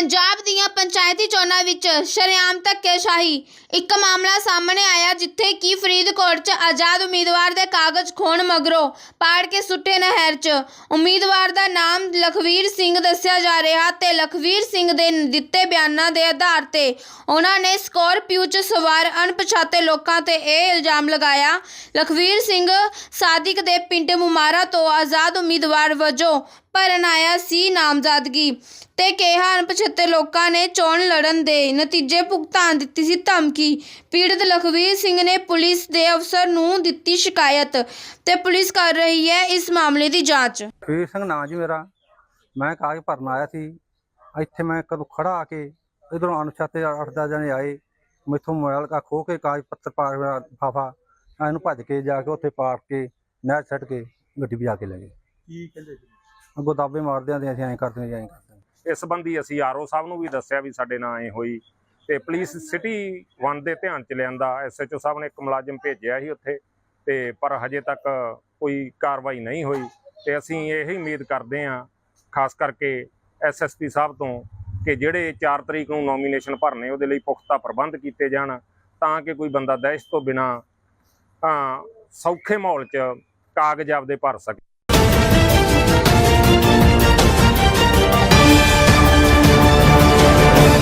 ਪੰਜਾਬ ਦੀਆਂ ਪੰਚਾਇਤੀ ਚੋਣਾਂ ਵਿੱਚ ਸ਼ਰੇਆਮ ਧੱਕੇਸ਼ਾਹੀ ਇੱਕ ਮਾਮਲਾ ਸਾਹਮਣੇ ਆਇਆ ਜਿੱਥੇ ਕਿ ਫਰੀਦਕੋਟ 'ਚ ਆਜ਼ਾਦ ਉਮੀਦਵਾਰ ਦੇ ਕਾਗਜ਼ ਖੋਣ ਮਗਰੋਂ ਪਾੜ ਕੇ ਸੁੱਟੇ ਨਹਿਰ 'ਚ। ਉਮੀਦਵਾਰ ਦਾ ਨਾਮ ਲਖਵੀਰ ਸਿੰਘ ਦੱਸਿਆ ਜਾ ਰਿਹਾ ਤੇ ਲਖਵੀਰ ਸਿੰਘ ਦੇ ਦਿੱਤੇ ਬਿਆਨਾਂ ਦੇ ਆਧਾਰ ਤੇ ਉਹਨਾਂ ਨੇ ਸਕੋਰਪੀਓ 'ਚ ਸਵਾਰ ਅਣਪਛਾਤੇ ਲੋਕਾਂ ਤੇ ਇਹ ਇਲਜ਼ਾਮ ਲਗਾਇਆ। ਲਖਵੀਰ ਸਿੰਘ ਸਾਦਿਕ ਦੇ ਪਿੰਡ ਮੁਮਾਰਾ ਤੋਂ ਆਜ਼ਾਦ ਉਮੀਦਵਾਰ ਵਜੋਂ ਭਰਨ ਆਇਆ ਸੀ ਨਾਮਜ਼ਦਗੀ ਤੇ ਕਿਹਾ ਅਣਪਛਾਤੇ ਲੋਕਾਂ ਨੇ ਚੋਣ ਲੜਨ ਦੇ ਨਤੀਜੇ ਭੁਗਤਾਨ ਦਿੱਤੀ ਸੀ ਧਮਕੀ। ਪੀੜਤ ਲਖਵੀਰ ਸਿੰਘ ਨੇ ਪੁਲਿਸ ਦੇ ਅਫਸਰ ਨੂੰ ਦਿੱਤੀ ਸ਼ਿਕਾਇਤ ਤੇ ਪੁਲਿਸ ਕਰ ਰਹੀ ਹੈ ਇਸ ਮਾਮਲੇ ਦੀ ਜਾਂਚ। ਫੀਰ ਸਿੰਘ ਨਾਂ ਜੀ ਮੇਰਾ। ਮੈਂ ਕਾਗਜ਼ ਭਰਨ ਆਇਆ ਸੀ। ਇੱਥੇ ਮੈਂ ਕਦੋਂ ਖੜਾ ਆ ਕੇ ਇਧਰੋਂ ਅਣਛਾਤੇ ਅੱਠ ਦਸ ਜਣੇ ਆਏ। ਮੈਥੋਂ ਮੋਬਾਈਲ ਕਾ ਖੋ ਕੇ ਕਾਗਜ਼ ਪੱਤਰ ਪਾ ਕੇ ਫਾਫਾ ਇਹਨੂੰ ਭੱਜ ਕੇ ਜਾ ਕੇ ਉੱਥੇ ਪਾੜ ਕੇ ਨਹਿਰ ਛੱਡ ਕੇ ਗੱਡੀ ਭਜਾ ਕੇ ਲੈ ਗਏ। ਕੀ ਕਹਿੰਦੇ ਸੀ? ਅੱਗੋਂ ਦਾਬੇ ਮਾਰਦੇ ਆਂ ਅਸੀਂ ਐਂ ਕਰਦੇ ਹਾਂ ਐਂ ਕਰਦੇ ਹਾਂ ਇਸ ਸੰਬੰਧੀ ਅਸੀਂ ਆਰਓ ਸਾਹਿਬ ਨੂੰ ਵੀ ਦੱਸਿਆ ਵੀ ਸਾਡੇ ਨਾਲ ਐ ਹੋਈ ਤੇ ਪੁਲਿਸ ਸਿਟੀ 1 ਦੇ ਧਿਆਨ ਚ ਲਿਆਂਦਾ। ਐਸਐਚਓ ਸਾਹਿਬ ਨੇ ਇੱਕ ਮੁਲਾਜ਼ਮ ਭੇਜਿਆ ਸੀ ਉੱਥੇ ਤੇ ਪਰ ਹਜੇ ਤੱਕ ਕੋਈ ਕਾਰਵਾਈ ਨਹੀਂ ਹੋਈ ਤੇ ਅਸੀਂ ਇਹ ਉਮੀਦ ਕਰਦੇ ਹਾਂ ਖਾਸ ਕਰਕੇ ਐਸਐਸਪੀ ਸਾਹਿਬ ਤੋਂ, ਕਿ ਜਿਹੜੇ 4 ਤਰੀਕ ਨੂੰ ਨੋਮੀਨੇਸ਼ਨ ਭਰਨੇ ਉਹਦੇ ਲਈ ਪੁਖਤਾ ਪ੍ਰਬੰਧ ਕੀਤੇ ਜਾਣ ਤਾਂ ਕਿ ਕੋਈ ਬੰਦਾ ਦਹਿਸ਼ਤ ਤੋਂ ਬਿਨਾ ਸੌਖੇ ਮਾਹੌਲ 'ਚ ਕਾਗਜ਼ ਆਪਦੇ ਭਰ ਸਕੇ।